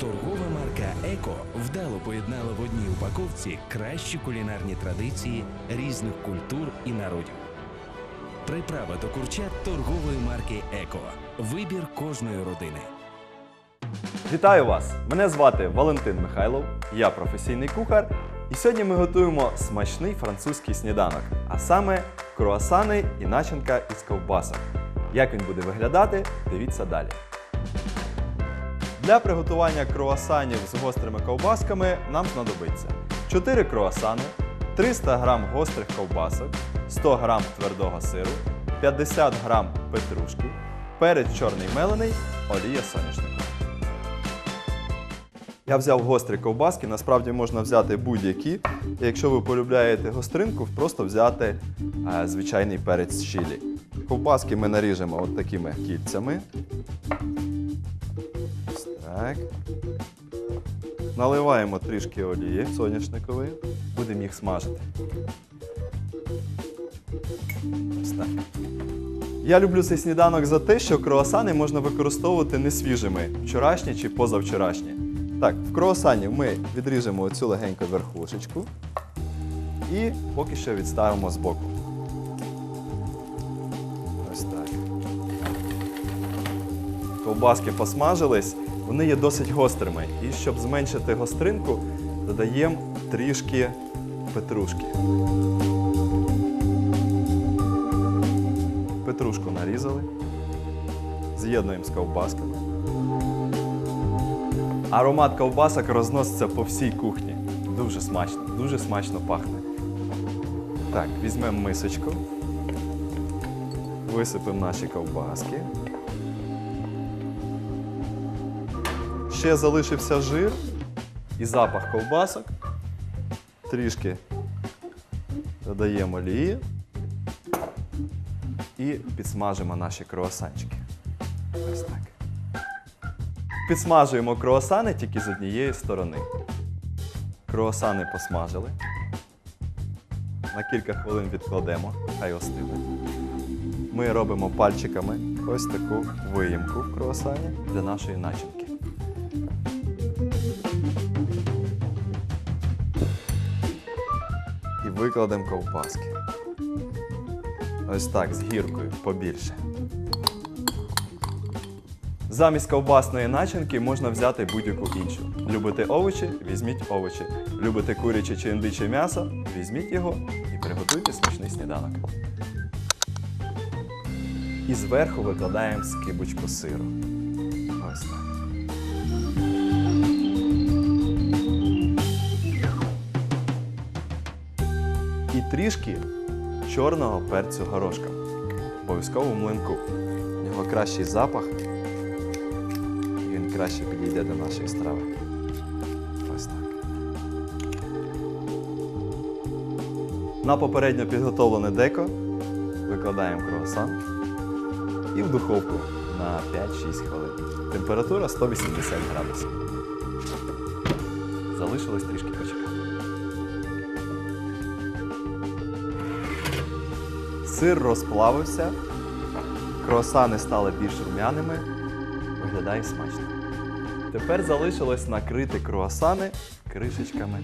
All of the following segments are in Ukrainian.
Торгова марка Еко вдало поєднала в одній упаковці кращі кулінарні традиції різних культур і народів. Приправа до курчат торгової марки Еко. Вибір кожної родини. Вітаю вас! Мене звати Валентин Михайлов, я професійний кухар. І сьогодні ми готуємо смачний французький сніданок, а саме круасани і начинка із ковбасок. Як він буде виглядати, дивіться далі. Для приготування круасанів з гострими ковбасками нам знадобиться 4 круасани, 300 г гострих ковбасок, 100 г твердого сиру, 50 г петрушки, перець чорний мелений, олія соняшникова. Я взяв гострі ковбаски, насправді можна взяти будь-які. Якщо ви полюбляєте гостринку, просто взяти е, звичайний перець чилі. Ковбаски ми наріжемо от такими кільцями. Так. Наливаємо трішки олії соняшникової. Будемо їх смажити. Ось так. Я люблю цей сніданок за те, що круасани можна використовувати не свіжими, вчорашні чи позавчорашні. Так, в круасані ми відріжемо оцю легеньку верхушечку і поки що відставимо збоку. Ковбаски посмажились, вони є досить гострими. І щоб зменшити гостринку, додаємо трішки петрушки. Петрушку нарізали, з'єднуємо з ковбасками. Аромат ковбасок розноситься по всій кухні. Дуже смачно, дуже смачно пахне. Так, візьмемо мисочку, висипемо наші ковбаски. Ще залишився жир і запах ковбасок. Трішки додаємо олії і підсмажимо наші круасанчики. Ось так. Підсмажуємо круасани тільки з однієї сторони. Круасани посмажили. На кілька хвилин відкладемо, хай остине. Ми робимо пальчиками ось таку виїмку в круасані для нашої начинки. Викладемо ковбаски. Ось так, з гіркою побільше. Замість ковбасної начинки можна взяти будь-яку іншу. Любите овочі, візьміть овочі. Любите куряче чи індиче м'ясо, візьміть його і приготуйте смачний сніданок. І зверху викладаємо скибочку сиру. Ось так. І трішки чорного перцю горошка. Обов'язково в млинку. У нього кращий запах і він краще підійде до нашої страви. Ось так. На попередньо підготовлене деко викладаємо круасан і в духовку на 5-6 хвилин. Температура 180 градусів. Залишилось трішки почекати. Сир розплавився, круасани стали більш рум'яними, виглядає смачно. Тепер залишилось накрити круасани кришечками.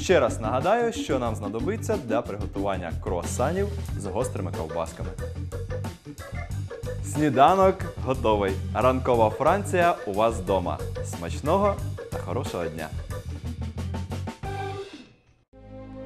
Ще раз нагадаю, що нам знадобиться для приготування круасанів з гострими ковбасками. Сніданок готовий. Ранкова Франція у вас вдома. Смачного та хорошого дня!